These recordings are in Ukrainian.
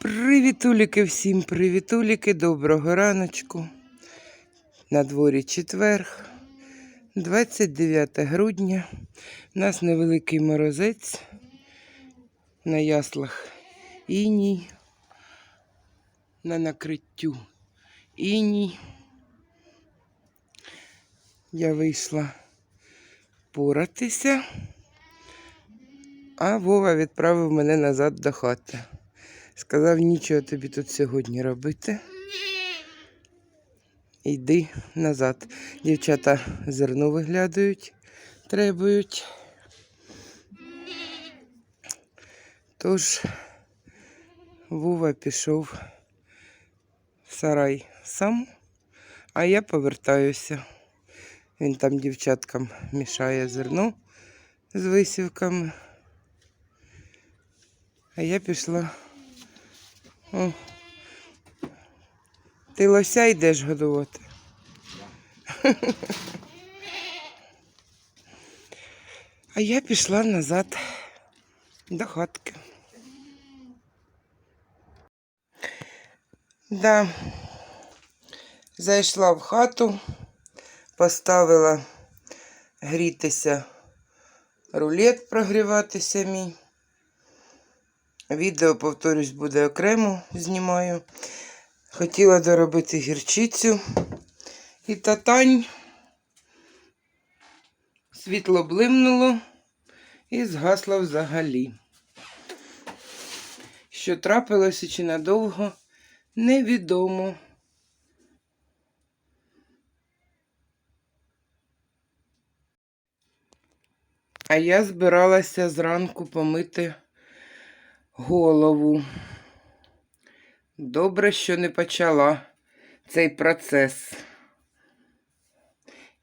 Привітуліки всім, привітуліки, доброго раночку. На дворі четверг, 29 грудня. У нас невеликий морозець. На яслах іній, на накриттю іній. Я вийшла поратися, а Вова відправив мене назад до хати. Сказав, нічого тобі тут сьогодні робити. Йди назад. Дівчата зерно виглядають, требують. Тож Вова пішов в сарай сам, а я повертаюся. Він там дівчаткам мішає зерно з висівками. А я пішла. О. Ти лося йдеш годувати. А я пішла назад до хатки. Да. Зайшла в хату, поставила грітися рулет прогріватися мій. Відео, повторюсь, буде окремо знімаю. Хотіла доробити гірчицю і татань. Світло блимнуло і згасло взагалі. Що трапилося чи надовго, невідомо. А я збиралася зранку помити голову. Добре, що не почала цей процес.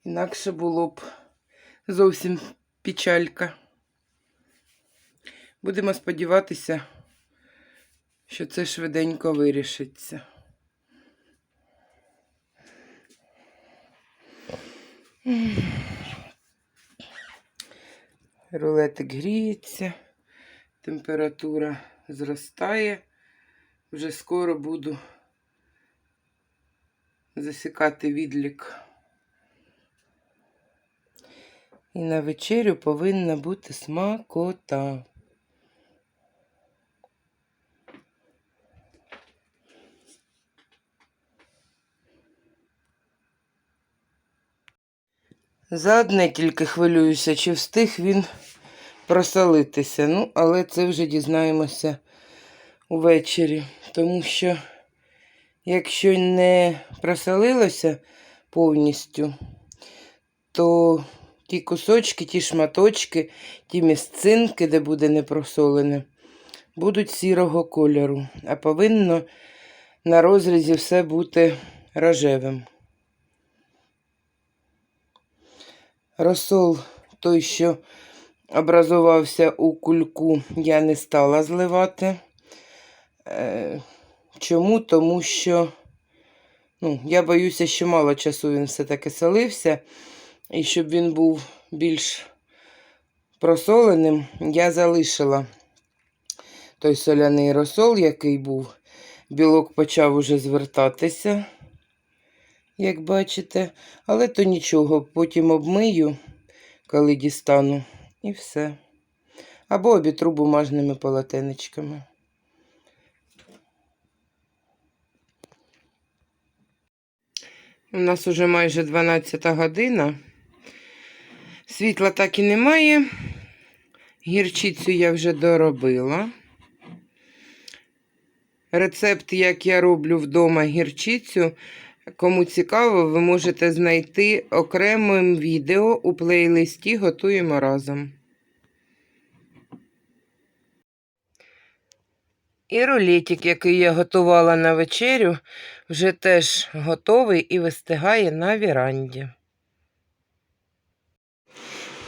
Інакше було б зовсім печалька. Будемо сподіватися, що це швиденько вирішиться. Рулетик гріється, температура зростає. Вже скоро буду засікати відлік. І на вечерю повинна бути смакота. За одне тільки хвилююся, чи встиг він просолитися. Ну, але це вже дізнаємося увечері. Тому що, якщо не просолилося повністю, то ті кусочки, ті шматочки, ті місцинки, де буде не просолене, будуть сірого кольору. А повинно на розрізі все бути рожевим. Розсол той, що образувався у кульку, я не стала зливати. Е, Чому? Тому що ну, я боюся, що мало часу він все-таки солився. І щоб він був більш просоленим, я залишила той соляний розсол, який був. Білок почав уже звертатися, як бачите. Але то нічого, потім обмию, коли дістану, і все. Або обітру бумажними полотенечками. У нас уже майже 12 година. Світла так і немає. Гірчицю я вже доробила. Рецепт, як я роблю вдома гірчицю, кому цікаво, ви можете знайти окремим відео у плейлисті Готуємо разом. І рулетик, який я готувала на вечерю, вже теж готовий і вистигає на віранді.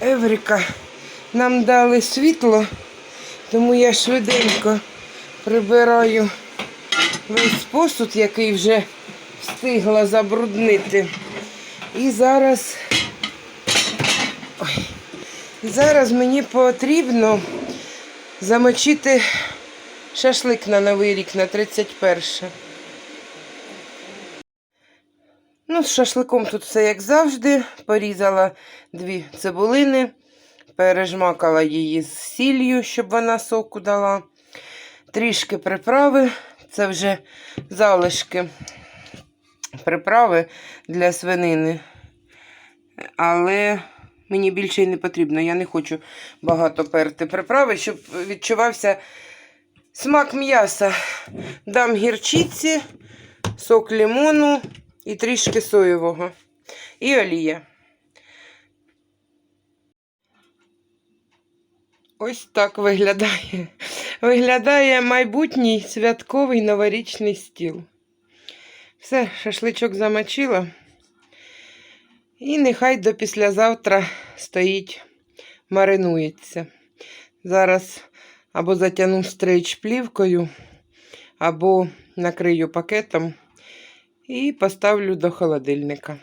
Еврика, нам дали світло, тому я швиденько прибираю весь посуд, який вже встигла забруднити. І зараз. Ой. Зараз мені потрібно замочити Шашлик на Новий рік на 31. Ну, з шашликом тут все як завжди. Порізала дві цибулини, пережмакала її з сіллю, щоб вона соку дала. Трішки приправи. Це вже залишки приправи для свинини. Але мені більше й не потрібно. Я не хочу багато перти приправи, щоб відчувався смак м'яса. Дам гірчиці, сок лимону і трішки соєвого. І олія. Ось так виглядає. Виглядає майбутній святковий новорічний стіл. Все, шашличок замочила. І нехай до післязавтра стоїть, маринується. Зараз або затягну стрейч плівкою, або накрию пакетом і поставлю до холодильника.